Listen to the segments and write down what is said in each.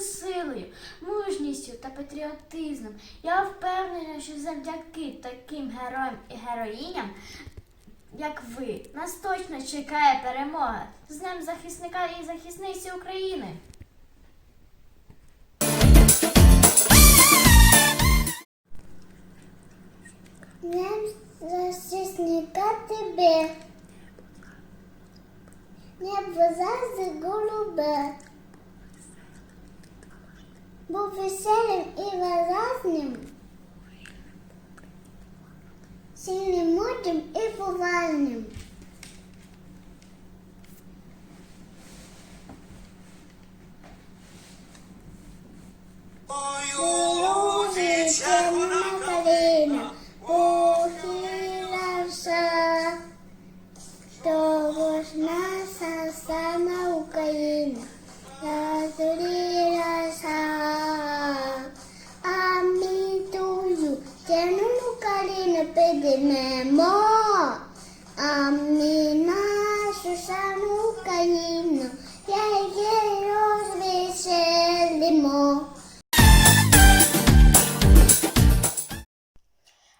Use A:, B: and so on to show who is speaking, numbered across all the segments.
A: силою, мужністю та патріотизмом. Я впевнена, що завдяки таким героям і героїням, як ви, нас точно чекає перемога з Днем захисника і захисниці України.
B: Днем захисника тебе. Небо завжди голубе. Був веселим і виразним. Сильним мудрим і поважним. Лузі червона калина похилася, того ж наша сама Україна Підіймемо, а ми нашу саму Україну, її розвеселимо.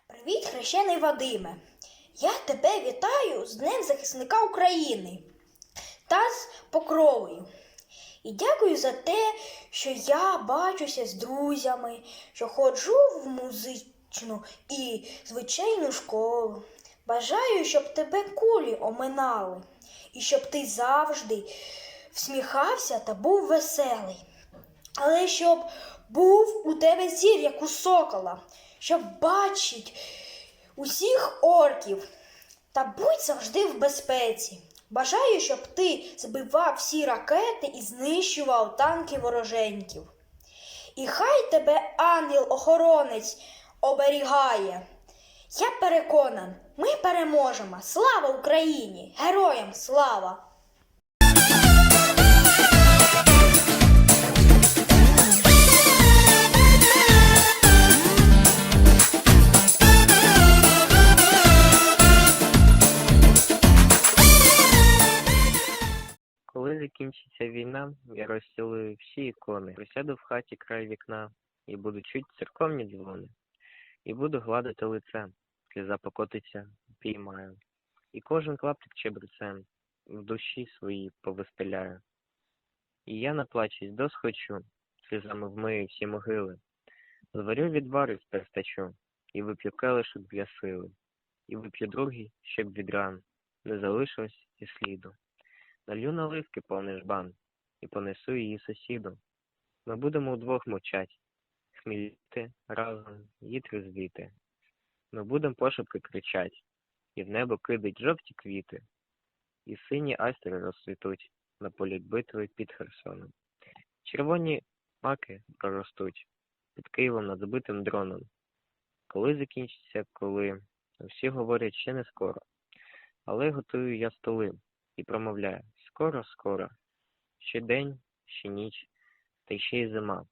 C: Привіт, хрещений Вадиме! Я тебе вітаю з Днем захисника України та з покровою. І дякую за те, що я бачуся з друзями, що ходжу в музичну і звичайну школу. Бажаю, щоб тебе кулі оминали, і щоб ти завжди всміхався та був веселий. Але щоб був у тебе зір, як у сокола, щоб бачить усіх орків та будь завжди в безпеці. Бажаю, щоб ти збивав всі ракети і знищував танки вороженьків. І хай тебе ангел-охоронець оберігає. Я переконан, ми переможемо. Слава Україні! Героям слава!
D: Коли закінчиться війна, я розстілую всі ікони, присяду в хаті край вікна і буду чуть церковні дзвони, і буду гладити лице, сльоза покотиться, піймаю, і кожен клаптик чебрецем в душі своїй повистеляю. І я наплачусь досхочу, сльозами вмию всі могили, зварю відвари перстачу, і вип'ю келишок для сили, і вип'ю другий, щоб від ран не залишилось і сліду. Налью наливки повний жбан і понесу її сусіду. Ми будемо удвох мовчать, хміліти разом її трезвіти. Ми будемо пошепки кричать, і в небо кидать жовті квіти, і сині айстри розцвітуть на полі битви під Херсоном. Червоні маки проростуть під Києвом над збитим дроном. Коли закінчиться, коли всі говорять ще не скоро, але готую я столи і промовляю скоро, скоро. Ще день, ще ніч, та ще й зима.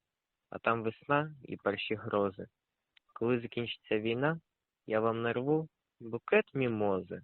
D: А там весна і перші грози. Коли закінчиться війна, я вам нарву букет мімози.